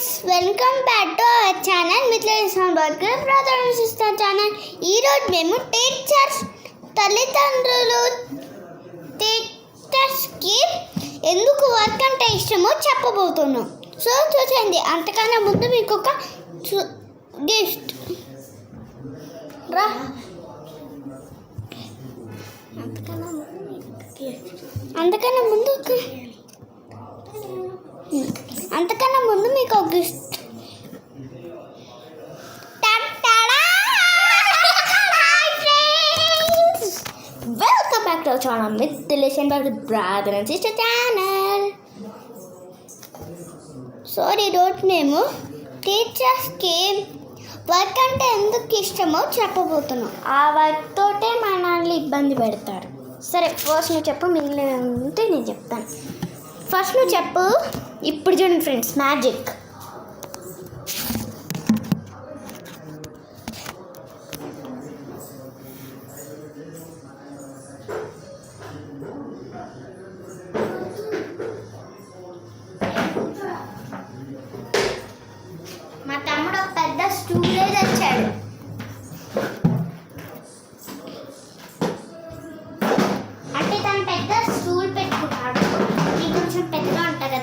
Friends welcome back to our channel. మిత్ర బర్గర్ brother sister channel. ఈరోజు మేము టీచర్స్ తల్లిదండ్రులు టీచర్స్కి ఎందుకు వర్క్ అంటే ఇష్టమో చెప్పబోతున్నాం. సో చూసండి అంతకన్నా ముందు మీకు ఒక గిఫ్ట్ రా. అంతకన్నా ముందు అంతకన్నా ముందు ఒక అంతకన్నా ముందు మీకు ఒక gift. Welcome back to channel with relation back brother and sister channel sorry డోట్ మేము టీచర్స్కి వర్క్ అంటే ఎందుకు ఇష్టమో చెప్పబోతున్నాం. ఆ వర్క్ తోటే మనల్ని ఇబ్బంది పెడతారు. సరే ఫస్ట్ నువ్వు చెప్పు మిగిలిన ఉంటే నేను చెప్తాను. ఫస్ట్ నువ్వు చెప్పు. ఇప్పుడు చూడండి ఫ్రెండ్స్ మ్యాజిక్.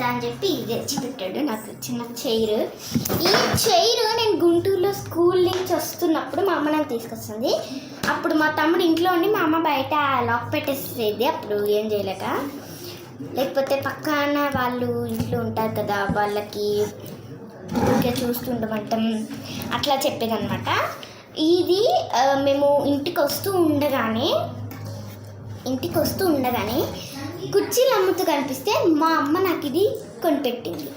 కదా అని చెప్పి ఇది తెచ్చి పెట్టాడు నాకు చిన్న చైర్. ఈ చైర్ నేను గుంటూరులో స్కూల్ నుంచి వస్తున్నప్పుడు మా అమ్మ నాకు తీసుకొస్తుంది. అప్పుడు మా తమ్ముడు ఇంట్లో ఉండి మా అమ్మ బయట లాక్ పెట్టేసేది. అప్పుడు ఏం చేయలేక. లేకపోతే పక్కన వాళ్ళు ఇంట్లో ఉంటారు కదా వాళ్ళకి ఊరికే చూస్తుండమంటాం అట్లా చెప్పేదన్నమాట. ఇది మేము ఇంటికి వస్తూ ఉండగానే ఇంటికి వస్తూ ఉండగానే కుర్చీలు అమ్ముతూ కనిపిస్తే మా అమ్మ నాకు ఇది కొనిపెట్టింది.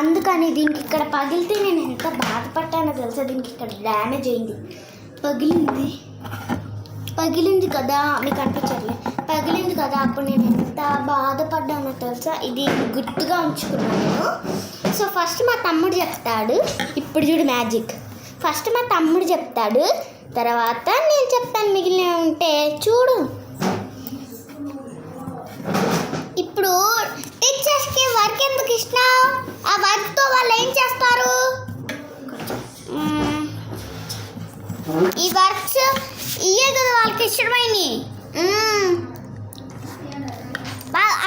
అందుకని దీనికి ఇక్కడ పగిలితే నేను ఎంత బాధపడ్డానో తెలుసా? దీనికి ఇక్కడ డ్యామేజ్ అయింది. పగిలింది. పగిలింది కదా మీకు అనిపించట్లే. పగిలింది కదా అప్పుడు నేను ఎంత బాధపడ్డానో తెలుసా? ఇది గుర్తుగా ఉంచుకున్నాను. సో ఫస్ట్ మా తమ్ముడు చెప్తాడు. ఇప్పుడు చూడు మ్యాజిక్ ఫస్ట్ మా తమ్ముడు చెప్తాడు. తర్వాత నేను చెప్తాను మిగిలిన ఉంటే చూడు ఇప్పుడు టీచర్స్కి వర్క్ ఎందుకు ఇష్టం ఆ వర్క్తో వాళ్ళు ఏం చేస్తారు? ఈ వర్క్స్ ఇయే కదా వాళ్ళకి ఇష్టమైనవి.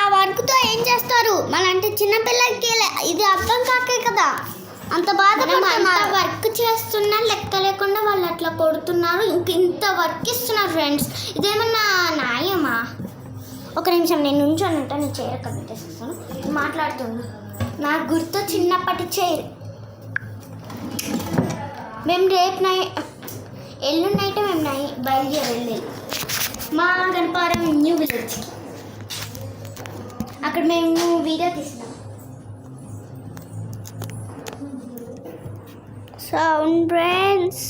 ఆ వర్క్తో ఏం చేస్తారు? మళ్ళంటే చిన్నపిల్లలకి ఇది అర్థం కాకే కదా. అంత బాధపడుతున్నారు. వర్క్ చేస్తున్నా లెక్క లేకుండా వాళ్ళు అట్లా కొడుతున్నారు. ఇంక ఇంత వర్క్ ఇస్తున్నారు ఫ్రెండ్స్. ఇదేమన్నా న్యాయమా? ఒక నిమిషం నేను నుంచోనంట నేను చైర్ అక్కడ పెట్టేసేస్తాను మాట్లాడుతున్నాను నాకు గుర్తు చిన్నప్పటి చైర్. మేము రేపు నై ఎల్లుండి నైట్ మేము నై బయలుదేరి వెళ్ళేది మా గణపారం న్యూ విలేజ్కి అక్కడ మేము వీడియో తీసినాం. Sound friends.